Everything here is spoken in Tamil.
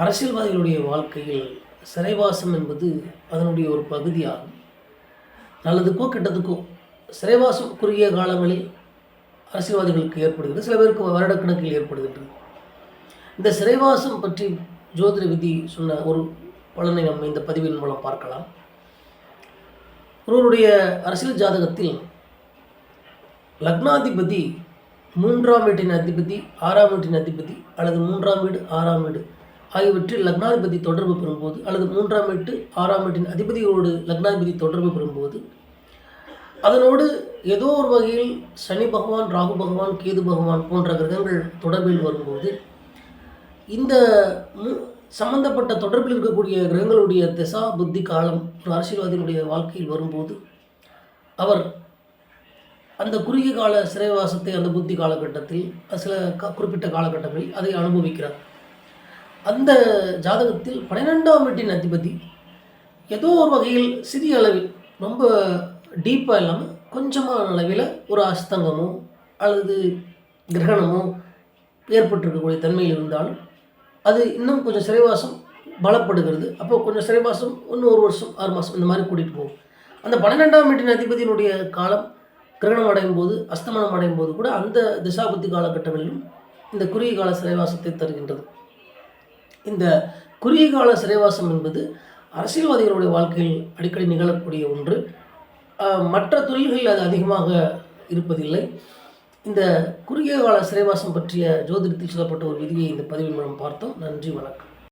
அரசியல்வாதிகளுடைய வாழ்க்கையில் சிறைவாசம் என்பது அதனுடைய ஒரு பகுதியாகும். நல்லதுக்கோ கெட்டதுக்கோ சிறைவாசம் குறுகிய காலங்களில் அரசியல்வாதிகளுக்கு ஏற்படுகிறது. சில பேருக்கு வருடக்கணக்கில் ஏற்படுகின்றது. இந்த சிறைவாசம் பற்றி ஜோதிட விதி சொன்ன ஒரு பலனை நம்ம இந்த பதிவின் மூலம் பார்க்கலாம். ஒருவருடைய அரசியல் ஜாதகத்தில் லக்னாதிபதி மூன்றாம் வீட்டின் அதிபதி ஆறாம் வீட்டின் அதிபதி அல்லது மூன்றாம் வீடு ஆறாம் வீடு ஆகியவற்றில் லக்னாதிபதி தொடர்பு பெறும்போது அல்லது மூன்றாம் வீட்டு ஆறாம் வீட்டின் அதிபதியோடு லக்னாதிபதி தொடர்பு பெறும்போது அதனோடு ஏதோ ஒரு வகையில் சனி பகவான் ராகு பகவான் கேது பகவான் போன்ற கிரகங்கள் தொடர்பில் வரும்போது இந்த மு- சம்பந்தப்பட்ட தொடர்பில் இருக்கக்கூடிய கிரகங்களுடைய திசா புத்தி காலம் ஒரு அரசியல்வாதியினுடைய வாழ்க்கையில் வரும்போது அவர் அந்த குறுகிய கால சிறைவாசத்தை அந்த புத்தி காலகட்டத்தில் சில க- குறிப்பிட்ட காலகட்டங்களில் அதை அனுபவிக்கிறார். அந்த ஜாதகத்தில் பன்னிரெண்டாம் வீட்டின் அதிபதி ஏதோ ஒரு வகையில் சிறிய அளவில் ரொம்ப டீப்பாக இல்லாமல் கொஞ்சமான அளவில் ஒரு அஸ்தங்கமோ அல்லது கிரகணமோ ஏற்பட்டிருக்கக்கூடிய தன்மையில் இருந்தாலும் அது இன்னும் கொஞ்சம் சிறைவாசம் பலப்படுகிறது. அப்போ கொஞ்சம் சிறைவாசம் இன்னும் ஒரு வருஷம் ஆறு மாதம் இந்த மாதிரி கூட்டிகிட்டு போகும். அந்த பன்னிரெண்டாம் வீட்டின் அதிபதியினுடைய காலம் கிரகணம் அடையும் போது அஸ்தமனம் அடையும் போது கூட அந்த திசாபுத்தி காலகட்டங்களிலும் இந்த குறுகிய கால சிறைவாசத்தை தருகின்றது. இந்த குறுகிய கால சிறைவாசம் என்பது அரசியல்வாதிகளுடைய வாழ்க்கையில் அடிக்கடி நிகழக்கூடிய ஒன்று. மற்ற தொழில்களில் அது அதிகமாக இருப்பதில்லை. இந்த குறுகிய கால சிறைவாசம் பற்றிய ஜோதிடத்தில் சொல்லப்பட்ட ஒரு விதியை இந்த பதிவின் மூலம் பார்த்தோம். நன்றி வணக்கம்.